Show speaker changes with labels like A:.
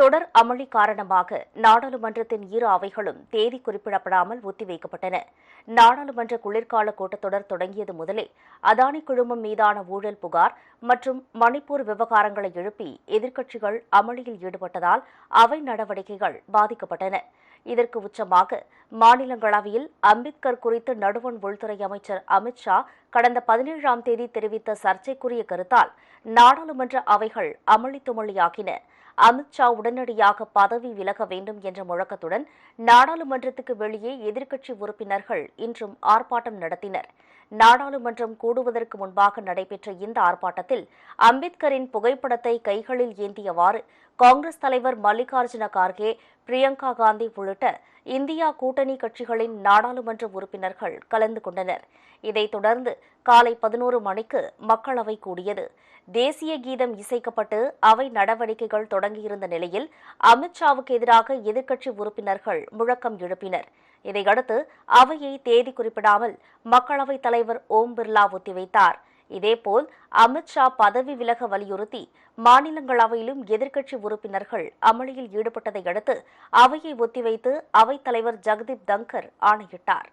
A: தொடர் அமளி காரணமாக நாடாளுமன்றத்தின் இரு அவைகளும் தேதி குறிப்பிடப்படாமல் ஒத்திவைக்கப்பட்டன. நாடாளுமன்ற குளிர்கால கூட்டத்தொடர் தொடங்கியது முதலே அதானி குழுமம் மீதான ஊழல் புகார் மற்றும் மணிப்பூர் விவகாரங்களை எழுப்பி எதிர்க்கட்சிகள் அமளியில் ஈடுபட்டதால் அவை நடவடிக்கைகள் பாதிக்கப்பட்டன. இதற்கு உச்சமாக மாநிலங்களவையில் அம்பேத்கர் குறித்து நடுவண் உள்துறை அமைச்சர் அமித்ஷா கடந்த பதினேழாம் தேதி தெரிவித்த சர்ச்சைக்குரிய கருத்தால் நாடாளுமன்ற அவைகள் அமளி துமளியாகின அமித்ஷா உடனடியாக பதவி விலக வேண்டும் என்ற முழக்கத்துடன் நாடாளுமன்றத்துக்கு வெளியே எதிர்க்கட்சி உறுப்பினர்கள் இன்றும் ஆர்ப்பாட்டம் நடத்தினர். நாடாளுமன்றம் கூடுவதற்கு முன்பாக நடைபெற்ற இந்த ஆர்ப்பாட்டத்தில் அம்பேத்கரின் புகைப்படத்தை கைகளில் ஏந்தியவாறு காங்கிரஸ் தலைவர் மல்லிகார்ஜுன கார்கே பிரியங்கா காந்தி உள்ளிட்ட இந்தியா கூட்டணி கட்சிகளின் நாடாளுமன்ற உறுப்பினர்கள் கலந்து கொண்டனர். இதைத் தொடர்ந்து காலை பதினோரு மணிக்கு மக்களவை கூடியது. தேசிய கீதம் இசைக்கப்பட்டு அவை நடவடிக்கைகள் தொடங்கியிருந்த நிலையில் அமித்ஷாவுக்கு எதிராக எதிர்க்கட்சி உறுப்பினர்கள் முழக்கம் எழுப்பினர். இதையடுத்து அவையை தேதி குறிப்பிடாமல் மக்களவைத் தலைவர் ஓம் பிர்லா ஒத்திவைத்தார். இதேபோல் அமித்ஷா பதவி விலக வலியுறுத்தி மாநிலங்களவையிலும் எதிர்க்கட்சி உறுப்பினர்கள் அமளியில் ஈடுபட்டதை அடுத்து அவையை ஒத்திவைத்து அவைத் தலைவர் ஜெகதீப் தங்கர் ஆணையிட்டார்.